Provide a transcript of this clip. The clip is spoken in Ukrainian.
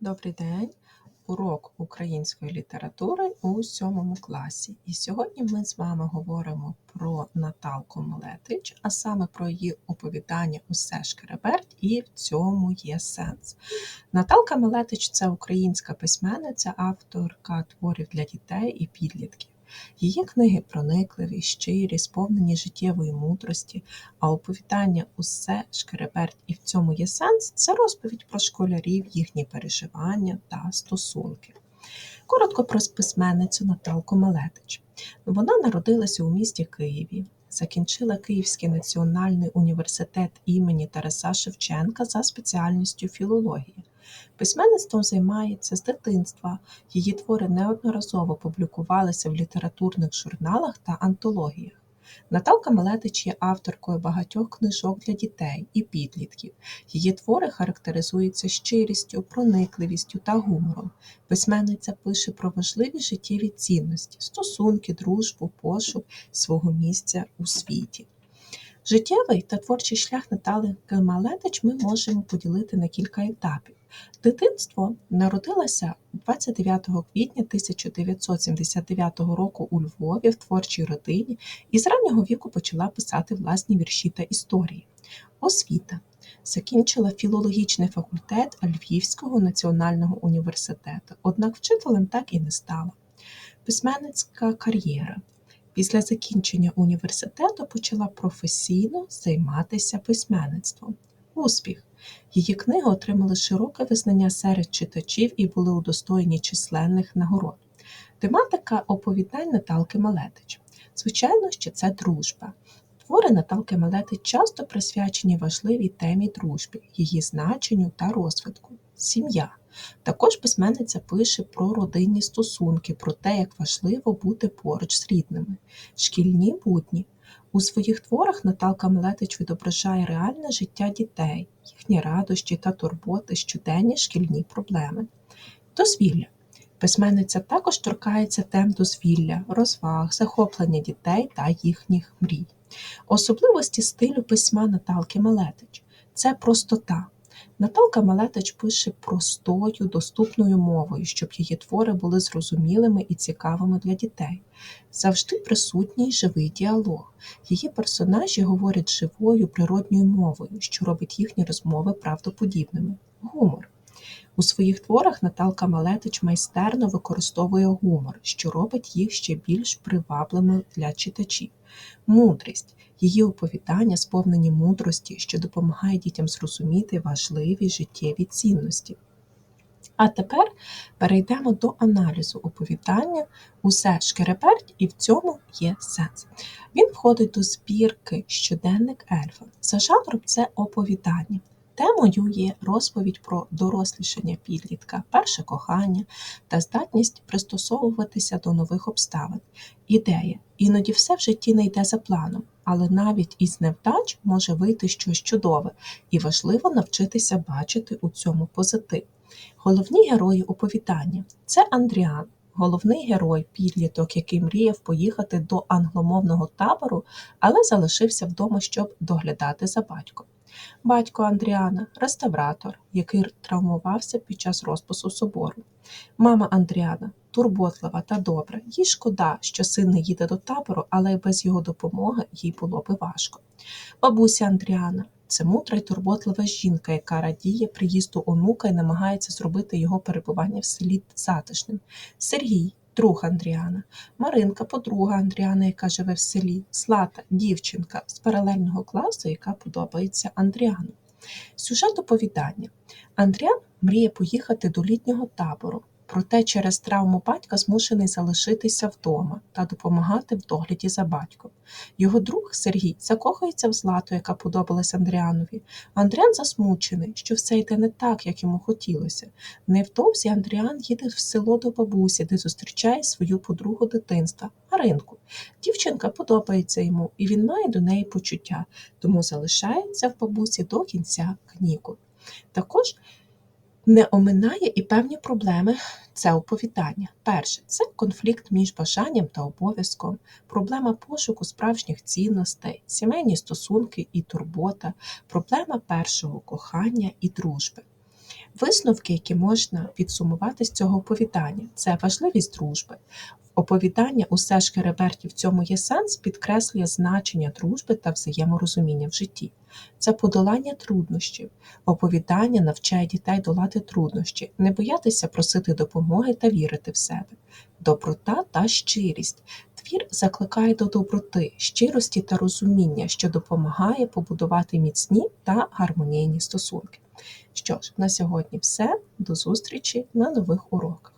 Добрий день! Урок української літератури у сьомому класі. І сьогодні ми з вами говоримо про Наталку Мелетич, а саме про її оповідання Усе шкереберть, і в цьому є сенс. Наталка Мелетич це українська письменниця, авторка творів для дітей і підлітків. Її книги проникливі, щирі, сповнені життєвої мудрості, а оповідання Усе шкереберть і в цьому є сенс це розповідь про школярів, їхні переживання та стосунки. Коротко про письменницю Наталку Мелетич. Вона народилася у місті Києві, закінчила Київський національний університет імені Тараса Шевченка за спеціальністю філологія. Письменництвом займається з дитинства. Її твори неодноразово публікувалися в літературних журналах та антологіях. Наталка Мелетич є авторкою багатьох книжок для дітей і підлітків. Її твори характеризуються щирістю, проникливістю та гумором. Письменниця пише про важливі життєві цінності, стосунки, дружбу, пошук свого місця у світі. Життєвий та творчий шлях Наталки Малетич ми можемо поділити на кілька етапів. Дитинство народилася 29 квітня 1979 року у Львові в творчій родині і з раннього віку почала писати власні вірші та історії. Освіта закінчила філологічний факультет Львівського національного університету, однак вчителем так і не стала. Письменницька кар'єра. Після закінчення університету почала професійно займатися письменництвом. Успіх. Її книги отримали широке визнання серед читачів і були удостоєні численних нагород. Тематика оповідань Наталки Малетич. Звичайно, що це дружба. Твори Наталки Малетич часто присвячені важливій темі дружби, її значенню та розвитку. Сім'я. Також письменниця пише про родинні стосунки, про те, як важливо бути поруч з рідними, шкільні будні. У своїх творах Наталка Мелетич відображає реальне життя дітей, їхні радощі та турботи, щоденні шкільні проблеми. Дозвілля. Письменниця також торкається тем дозвілля, розваг, захоплення дітей та їхніх мрій. Особливості стилю письма Наталки Мелетич це простота. Наталка Малетич пише простою, доступною мовою, щоб її твори були зрозумілими і цікавими для дітей. Завжди присутній живий діалог. Її персонажі говорять живою природньою мовою, що робить їхні розмови правдоподібними. Гумор. У своїх творах Наталка Малетич майстерно використовує гумор, що робить їх ще більш привабливими для читачів. Мудрість. Її оповідання сповнені мудрості, що допомагає дітям зрозуміти важливі життєві цінності. А тепер перейдемо до аналізу оповідання Усе шкереперть і в цьому є сенс. Він входить до збірки Щоденник ельфа. За жанром це оповідання. Темою є розповідь про дорослішання підлітка, перше кохання та здатність пристосовуватися до нових обставин. Ідея іноді все в житті не йде за планом, але навіть із невдач може вийти щось чудове, і важливо навчитися бачити у цьому позитив. Головні герої оповідання це Андріан, головний герой підліток, який мріяв поїхати до англомовного табору, але залишився вдома, щоб доглядати за батьком. Батько Андріана реставратор, який травмувався під час розпису собору. Мама Андріана турботлива та добра. Їй шкода, що син не їде до табору, але без його допомоги їй було би важко. Бабуся Андріана це мудра й турботлива жінка, яка радіє приїзду онука і намагається зробити його перебування в селі затишним. Сергій друг Андріана, Маринка, подруга Андріана, яка живе в селі, Слата, дівчинка з паралельного класу, яка подобається Андріану. Сюжет оповідання. Андріан мріє поїхати до літнього табору, проте через травму батька змушений залишитися вдома та допомагати в догляді за батьком. Його друг Сергій закохується в Злату, яка подобалась Андріанові. Андріан засмучений, що все йде не так, як йому хотілося. Невдовзі Андріан їде в село до бабусі, де зустрічає свою подругу дитинства Маринку. Дівчинка подобається йому, і він має до неї почуття, тому залишається в бабусі до кінця кніку. Також не оминає і певні проблеми це оповідання. Перше це конфлікт між бажанням та обов'язком, проблема пошуку справжніх цінностей, сімейні стосунки і турбота, проблема першого кохання і дружби. Висновки, які можна підсумувати з цього оповідання, це важливість дружби. Оповідання усе ж Гереберті в цьому є сенс підкреслює значення дружби та взаєморозуміння в житті. Це подолання труднощів. Оповідання навчає дітей долати труднощі, не боятися просити допомоги та вірити в себе. Доброта та щирість. Твір закликає до доброти, щирості та розуміння, що допомагає побудувати міцні та гармонійні стосунки. Що ж, на сьогодні все. До зустрічі на нових уроках.